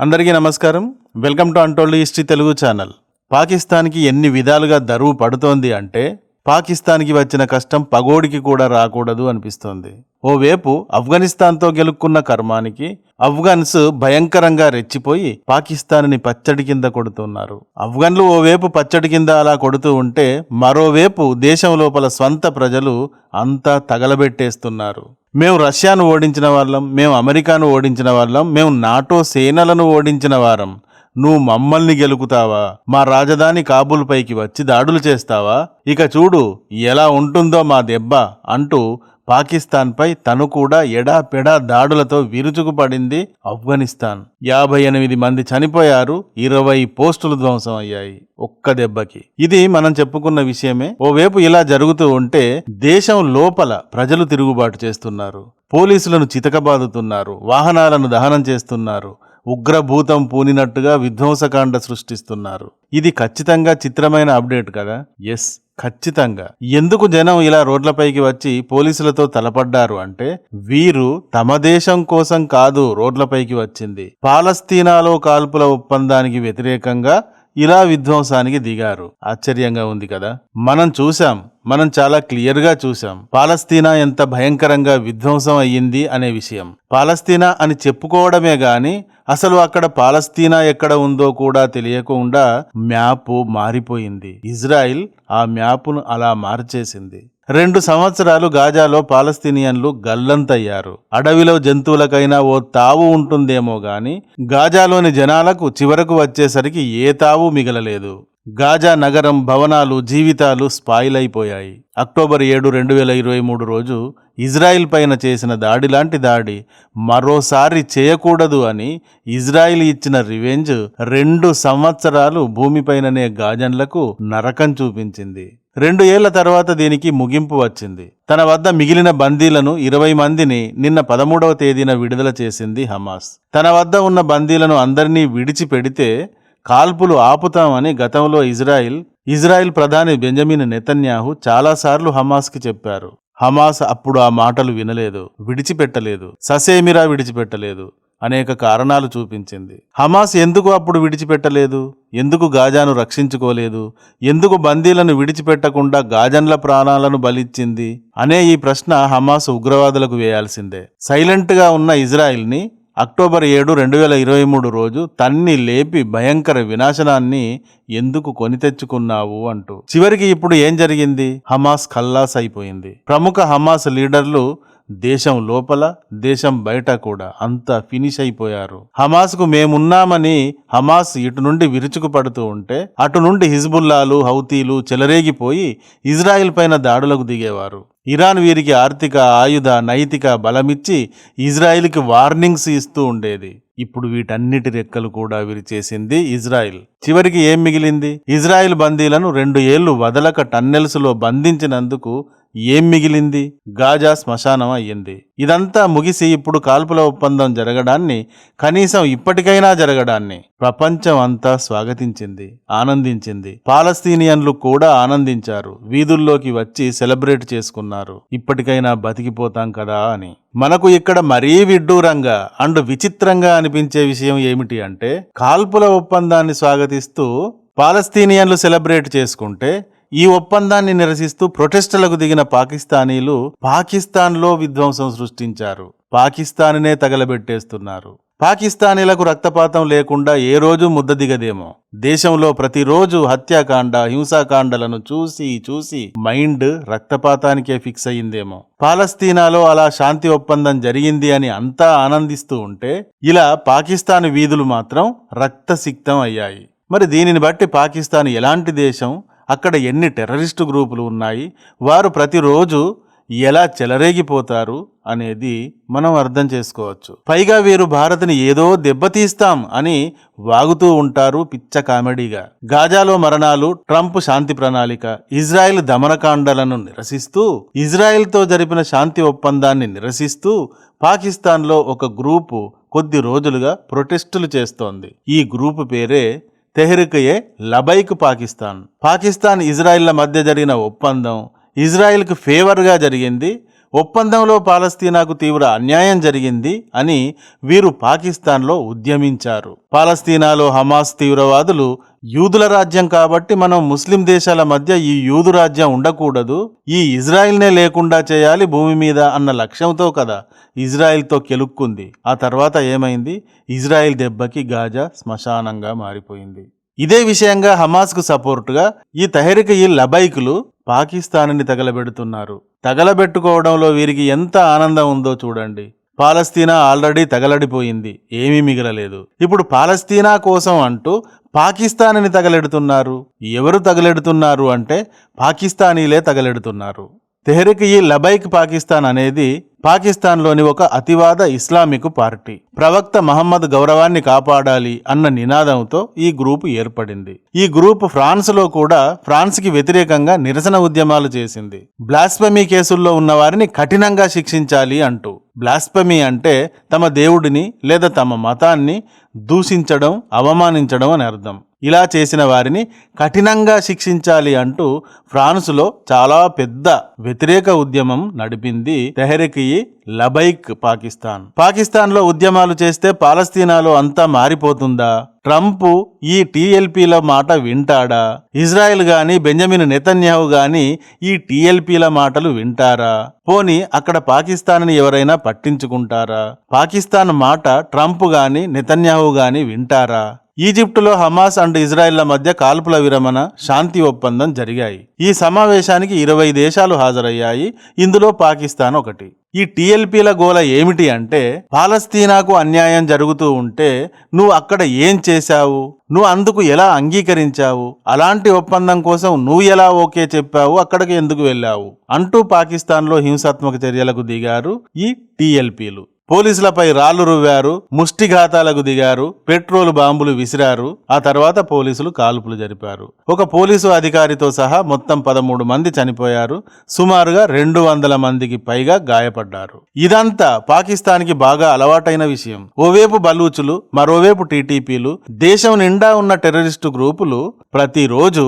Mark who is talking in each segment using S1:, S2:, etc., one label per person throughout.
S1: అందరికీ నమస్కారం. Welcome to untold history Telugu channel. పాకిస్తాన్కి ఎన్ని విధాలుగా దరువు పడుతోంది అంటే పాకిస్తాన్కి వచ్చిన కష్టం పగోడికి కూడా రాకూడదు అనిపిస్తోంది. ఓవేపు ఆఫ్ఘనిస్తాన్తో గెలుక్కున్న కర్మానికి ఆఫ్ఘన్స్ భయంకరంగా రెచ్చిపోయి పాకిస్తాన్ని పచ్చడి కింద కొడుతున్నారు. ఆఫ్ఘన్లు ఓవేపు పచ్చడి కింద అలా కొడుతూ ఉంటే మరోవైపు దేశం లోపల స్వంత ప్రజలు అంతా తగలబెట్టేస్తున్నారు. మేము రష్యాను ఓడించిన వాళ్ళం మేము అమెరికాను ఓడించిన వాళ్ళం మేము నాటో సేనలను ఓడించిన వారం. నువ్వు మమ్మల్ని గెలుకుతావా? మా రాజధాని కాబూల్ పైకి వచ్చి దాడులు చేస్తావా? ఇక చూడు ఎలా ఉంటుందో మా దెబ్బ అంటూ పాకిస్తాన్పై తను కూడా ఎడాపెడా దాడులతో విరుచుకుపడింది ఆఫ్ఘనిస్తాన్. యాభై ఎనిమిది మంది చనిపోయారు ఇరవై పోస్టులు ధ్వంసం అయ్యాయి ఒక్క దెబ్బకి. ఇది మనం చెప్పుకున్న విషయమే. ఓవైపు ఇలా జరుగుతూ ఉంటే దేశం లోపల ప్రజలు తిరుగుబాటు చేస్తున్నారు. పోలీసులను చితకబాదుతున్నారు వాహనాలను దహనం చేస్తున్నారు ఉగ్రభూతం పూనినట్టుగా విధ్వంసకాండ సృష్టిస్తున్నారు. ఇది ఖచ్చితంగా చిత్రమైన అప్డేట్ కదా? ఎస్ ఖచ్చితంగా. ఎందుకు జనం ఇలా రోడ్లపైకి వచ్చి పోలీసులతో తలపడ్డారు అంటే వీరు తమ దేశం కోసం కాదు రోడ్లపైకి వచ్చింది. పాలస్తీనాలో కాల్పుల ఒప్పందానికి వ్యతిరేకంగా ఇలా విధ్వంసానికి దిగారు. ఆశ్చర్యంగా ఉంది కదా? మనం చూసాం మనం చాలా క్లియర్గా చూశాం. చూసాం పాలస్తీనా ఎంత భయంకరంగా విధ్వంసం అయ్యింది అనే విషయం. పాలస్తీనా అని చెప్పుకోవడమే గాని అసలు అక్కడ పాలస్తీనా ఎక్కడ ఉందో కూడా తెలియకుండా మ్యాప్ మారిపోయింది. ఇజ్రాయిల్ ఆ మ్యాప్ను అలా మార్చేసింది. రెండు సంవత్సరాలు గాజాలో పాలస్తీనియన్లు గల్లంతయ్యారు. అడవిలో జంతువులకైనా ఓ తావు ఉంటుందేమో గాని గాజాలోని జనాలకు చివరకు వచ్చేసరికి ఏ తావు మిగలలేదు. గాజా నగరం భవనాలు జీవితాలు స్పాయిల్ అయిపోయాయి అక్టోబర్ ఏడు రెండు వేల ఇరవై మూడు రోజు ఇజ్రాయిల్ పైన చేసిన దాడి లాంటి దాడి మరోసారి చేయకూడదు అని ఇజ్రాయిల్ ఇచ్చిన రివెంజ్ రెండు సంవత్సరాలు భూమిపైననే గాజన్లకు నరకం చూపించింది. రెండు ఏళ్ళ తర్వాత దీనికి ముగింపు వచ్చింది. తన వద్ద మిగిలిన బందీలను ఇరవై మందిని నిన్న పదమూడవ తేదీన విడుదల చేసింది హమాస్. తన వద్ద ఉన్న బందీలను అందరినీ విడిచిపెడితే కాల్పులు ఆపుతామని గతంలో ఇజ్రాయిల్ ఇజ్రాయిల్ ప్రధాని బెంజమిన్ నెతన్యాహు చాలాసార్లు హమాస్కి చెప్పారు. హమాస్ అప్పుడు ఆ మాటలు వినలేదు విడిచిపెట్టలేదు ససేమిరా విడిచిపెట్టలేదు అనేక కారణాలు చూపించింది. హమాస్ ఎందుకు అప్పుడు విడిచిపెట్టలేదు? ఎందుకు గాజాను రక్షించుకోలేదు? ఎందుకు బందీలను విడిచిపెట్టకుండా గాజన్ల ప్రాణాలను బలిచ్చింది? అనే ఈ ప్రశ్న హమాస్ ఉగ్రవాదులకు వేయాల్సిందే. సైలెంట్గా ఉన్న ఇజ్రాయిల్ని అక్టోబర్ ఏడు రెండు వేల ఇరవై మూడు రోజు తన్ని లేపి భయంకర వినాశనాన్ని ఎందుకు కొని తెచ్చుకున్నావు అంటూ. చివరికి ఇప్పుడు ఏం జరిగింది? హమాస్ ఖల్లాస్ అయిపోయింది. ప్రముఖ హమాస్ లీడర్లు దేశం లోపల దేశం బయట కూడా అంతా ఫినిష్ అయిపోయారు. హమాస్కు మేమున్నామని హమాస్ ఇటు నుండి విరుచుకు పడుతూ ఉంటే అటు నుండి హిజ్బుల్లాలు హౌతీలు చెలరేగిపోయి ఇజ్రాయిల్ పైన దాడులకు దిగేవారు. ఇరాన్ వీరికి ఆర్థిక ఆయుధ నైతిక బలమిచ్చి ఇజ్రాయిల్కి వార్నింగ్స్ ఇస్తూ ఉండేది. ఇప్పుడు వీటన్నిటి రెక్కలు కూడా విరిచేసింది ఇజ్రాయిల్. చివరికి ఏం మిగిలింది? ఇజ్రాయిల్ బందీలను రెండు ఏళ్ళు వదలక టన్నెల్స్లో బంధించినందుకు ఏం మిగిలింది? గాజా శ్మశానం అయ్యింది. ఇదంతా ముగిసి ఇప్పుడు కాల్పుల ఒప్పందం జరగడాన్ని కనీసం ఇప్పటికైనా జరగడాన్ని ప్రపంచం అంతా స్వాగతించింది ఆనందించింది. పాలస్తీనియన్లు కూడా ఆనందించారు వీధుల్లోకి వచ్చి సెలబ్రేట్ చేసుకున్నారు. ఇప్పటికైనా బతికిపోతాం కదా అని. మనకు ఇక్కడ మరీ విడ్డూరంగా అండ్ విచిత్రంగా అనిపించే విషయం ఏమిటి అంటే కాల్పుల ఒప్పందాన్ని స్వాగతిస్తూ పాలస్తీనియన్లు సెలబ్రేట్ చేసుకుంటే ఈ ఒప్పందాన్ని నిరసిస్తూ ప్రొటెస్టులకు దిగిన పాకిస్తానీలు పాకిస్తాన్లో విధ్వంసం సృష్టించారు. పాకిస్తాన్నే తగలబెట్టేస్తున్నారు. పాకిస్తానీలకు రక్తపాతం లేకుండా ఏ రోజు ముద్ద దిగదేమో. దేశంలో ప్రతిరోజు హత్యాకాండ హింసాకాండలను చూసి చూసి మైండ్ రక్తపాతానికే ఫిక్స్ అయ్యిందేమో. పాలస్తీనాలో అలా శాంతి ఒప్పందం జరిగింది అని అంతా ఆనందిస్తూ ఉంటే ఇలా పాకిస్తాన్ వీధులు మాత్రం రక్తసిక్తం అయ్యాయి. మరి దీనిని బట్టి పాకిస్తాన్ ఎలాంటి దేశం? అక్కడ ఎన్ని టెర్రరిస్టు గ్రూపులు ఉన్నాయి? వారు ప్రతిరోజు ఎలా చెలరేగిపోతారు అనేది మనం అర్థం చేసుకోవచ్చు. పైగా వీరు భారత్ని ఏదో దెబ్బతీస్తాం అని వాగుతూ ఉంటారు పిచ్చ కామెడీగా. గాజాలో మరణాలు ట్రంప్ శాంతి ప్రణాళిక ఇజ్రాయెల్ దమనకాండలను నిరసిస్తూ ఇజ్రాయెల్తో జరిపిన శాంతి ఒప్పందాన్ని నిరసిస్తూ పాకిస్తాన్లో ఒక గ్రూపు కొద్ది రోజులుగా ప్రొటెస్టులు చేస్తోంది. ఈ గ్రూపు పేరే తెహ్రిక్ ఏ లబైక్ పాకిస్తాన్. పాకిస్తాన్ ఇజ్రాయిల్ల మధ్య జరిగిన ఒప్పందం ఇజ్రాయిల్కు ఫేవర్గా జరిగింది. ఒప్పందంలో పాలస్తీనాకు తీవ్ర అన్యాయం జరిగింది అని వీరు పాకిస్తాన్లో ఉద్యమించారు. పాలస్తీనాలో హమాస్ తీవ్రవాదులు యూదుల రాజ్యం కాబట్టి మనం ముస్లిం దేశాల మధ్య ఈ యూదు రాజ్యం ఉండకూడదు ఈ ఇజ్రాయిల్నే లేకుండా చేయాలి భూమి మీద అన్న లక్ష్యంతో కదా ఇజ్రాయిల్తో కెలుక్కుంది. ఆ తర్వాత ఏమైంది? ఇజ్రాయిల్ దెబ్బకి గాజా శ్మశానంగా మారిపోయింది. ఇదే విషయంగా హమాస్కు సపోర్టుగా ఈ తహరిక ఈ లబైకులు పాకిస్తాన్ని తగలబెడుతున్నారు. తగలబెట్టుకోవడంలో వీరికి ఎంత ఆనందం ఉందో చూడండి. పాలస్తీనా ఆల్రెడీ తగలడిపోయింది ఏమీ మిగలలేదు. ఇప్పుడు పాలస్తీనా కోసం అంటూ పాకిస్తాన్ని తగలెడుతున్నారు. ఎవరు తగలెడుతున్నారు అంటే పాకిస్తానీలే తగలెడుతున్నారు. తెహరిక్ ఈ లబైక్ పాకిస్తాన్ అనేది పాకిస్తాన్లోని ఒక అతివాద ఇస్లామిక్ పార్టీ. ప్రవక్త మహమ్మద్ గౌరవాన్ని కాపాడాలి అన్న నినాదంతో ఈ గ్రూపు ఏర్పడింది. ఈ గ్రూప్ ఫ్రాన్స్లో కూడా ఫ్రాన్స్కి వ్యతిరేకంగా నిరసన ఉద్యమాలు చేసింది. బ్లాస్పమీ కేసుల్లో ఉన్న వారిని కఠినంగా శిక్షించాలి అంటూ. బ్లాస్పమీ అంటే తమ దేవుడిని లేదా తమ మతాన్ని దూషించడం అవమానించడం అని అర్థం. ఇలా చేసిన వారిని కఠినంగా శిక్షించాలి అంటూ ఫ్రాన్సులో చాలా పెద్ద వ్యతిరేక ఉద్యమం నడిపింది తెహరికి లబైక్ పాకిస్తాన్. పాకిస్తాన్లో ఉద్యమాలు చేస్తే పాలస్తీనాలో అంతా మారిపోతుందా? ట్రంప్ ఈ టీఎల్పీల మాట వింటాడా? ఇజ్రాయెల్ గాని బెంజమిన్ నెతన్యాహు గాని ఈ టీఎల్పీల మాటలు వింటారా? పోని అక్కడ పాకిస్తాన్ని ఎవరైనా పట్టించుకుంటారా? పాకిస్తాన్ మాట ట్రంప్ గాని నెతన్యాహు గాని వింటారా? ఈజిప్టులో హమాస్ అండ్ ఇజ్రాయిల్ల మధ్య కాల్పుల విరమణ శాంతి ఒప్పందం జరిగాయి. ఈ సమావేశానికి ఇరవై దేశాలు హాజరయ్యాయి. ఇందులో పాకిస్తాన్ ఒకటి. ఈ టీఎల్పీల గోల ఏమిటి అంటే పాలస్తీనాకు అన్యాయం జరుగుతూ ఉంటే నువ్వు అక్కడ ఏం చేశావు? నువ్వు అందుకు ఎలా అంగీకరించావు? అలాంటి ఒప్పందం కోసం నువ్వు ఎలా ఓకే చెప్పావు? అక్కడికి ఎందుకు వెళ్ళావు? అంటూ పాకిస్తాన్లో హింసాత్మక చర్యలకు దిగారు ఈ టీఎల్పీలు. పోలీసులపై రాళ్ళు రువ్వారు ముష్టిఘాతాలకు దిగారు పెట్రోల్ బాంబులు విసిరారు. ఆ తర్వాత పోలీసులు కాల్పులు జరిపారు. ఒక పోలీసు అధికారితో సహా మొత్తం పదమూడు మంది చనిపోయారు. సుమారుగా రెండు వందల మందికి పైగా గాయపడ్డారు. ఇదంతా పాకిస్తాన్కి బాగా అలవాటైన విషయం. ఓవైపు బలూచులు మరోవైపు టీటీపీలు దేశం నిండా ఉన్న టెర్రరిస్టు గ్రూపులు ప్రతిరోజు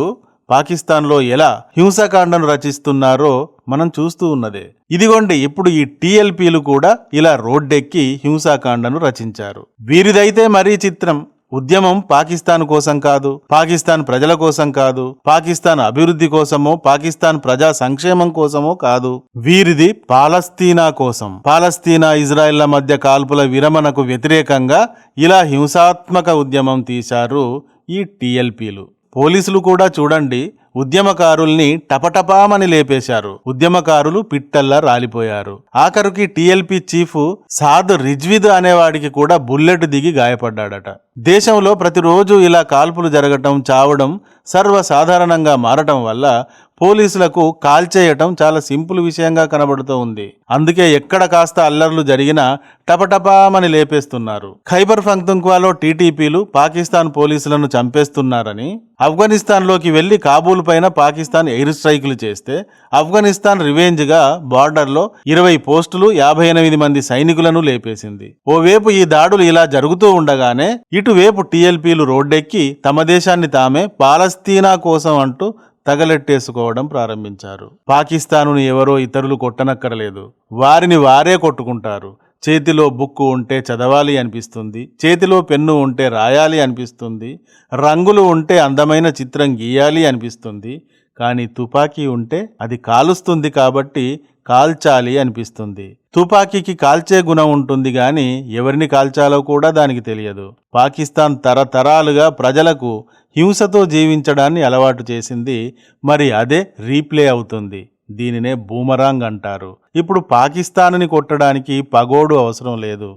S1: పాకిస్తాన్లో ఎలా హింసాకాండను రచిస్తున్నారో మనం చూస్తూ ఉన్నదే. ఇదిగోండి ఇప్పుడు ఈ టీఎల్పీలు కూడా ఇలా రోడ్డెక్కి హింసాకాండను రచించారు. వీరిదైతే మరీ చిత్రం. ఉద్యమం పాకిస్తాన్ కోసం కాదు పాకిస్తాన్ ప్రజల కోసం కాదు పాకిస్తాన్ అభివృద్ధి కోసమో పాకిస్తాన్ ప్రజా సంక్షేమం కోసమో కాదు. వీరిది పాలస్తీనా కోసం. పాలస్తీనా ఇజ్రాయెళ్ళ మధ్య కాల్పుల విరమణకు వ్యతిరేకంగా ఇలా హింసాత్మక ఉద్యమం తీశారు ఈ టీఎల్పీలు. పోలీసులు కూడా చూడండి ఉద్యమకారుల్ని టపటపామని లేపేశారు. ఉద్యమకారులు పిట్టల్లా రాలిపోయారు. ఆఖరుకి టీఎల్పీ చీఫ్ సాద్ రిజ్విద్ అనేవాడికి కూడా బుల్లెట్ దిగి గాయపడ్డాడట. దేశంలో ప్రతిరోజు ఇలా కాల్పులు జరగటం చావడం సర్వసాధారణంగా మారటం వల్ల పోలీసులకు కాల్చేయటం చాలా సింపుల్ విషయంగా కనబడుతూ ఉంది. అందుకే ఎక్కడ కాస్త అల్లర్లు జరిగినా టపటపామని లేపేస్తున్నారు. ఖైబర్ ఫంక్తుంక్వాలో టీటీపీలు పాకిస్తాన్ పోలీసులను చంపేస్తున్నారని ఆఫ్ఘనిస్తాన్లోకి వెళ్ళి కాబూల్ పైన పాకిస్తాన్ ఎయిర్ స్ట్రైకులు చేస్తే ఆఫ్ఘనిస్తాన్ రివెంజ్గా బార్డర్లో ఇరవై పోస్టులు యాభై ఎనిమిది మంది సైనికులను లేపేసింది. ఓవేపు ఈ దాడులు ఇలా జరుగుతూ ఉండగానే ఇటువైపు టీఎల్పీలు రోడ్డెక్కి తమ దేశాన్ని తామే పాలస్తీనా కోసం అంటూ తగలెట్టేసుకోవడం ప్రారంభించారు. పాకిస్తానుని ఎవరో ఇతరులు కొట్టనక్కరలేదు. వారిని వారే కొట్టుకుంటారు. చేతిలో బుక్కు ఉంటే చదవాలి అనిపిస్తుంది. చేతిలో పెన్ను ఉంటే రాయాలి అనిపిస్తుంది. రంగులు ఉంటే అందమైన చిత్రం గీయాలి అనిపిస్తుంది. కానీ తుపాకీ ఉంటే అది కాలుస్తుంది కాబట్టి కాల్చాలి అనిపిస్తుంది. తుపాకీకి కాల్చే గుణం ఉంటుంది గాని ఎవరిని కాల్చాలో కూడా దానికి తెలియదు. పాకిస్తాన్ తరతరాలుగా ప్రజలకు హింసతో జీవించడాన్ని అలవాటు చేసింది. మరి అదే రీప్లే అవుతుంది. దీనినే బూమరాంగ్ అంటారు. ఇప్పుడు పాకిస్తాన్ని కొట్టడానికి పగోడు అవసరం లేదు.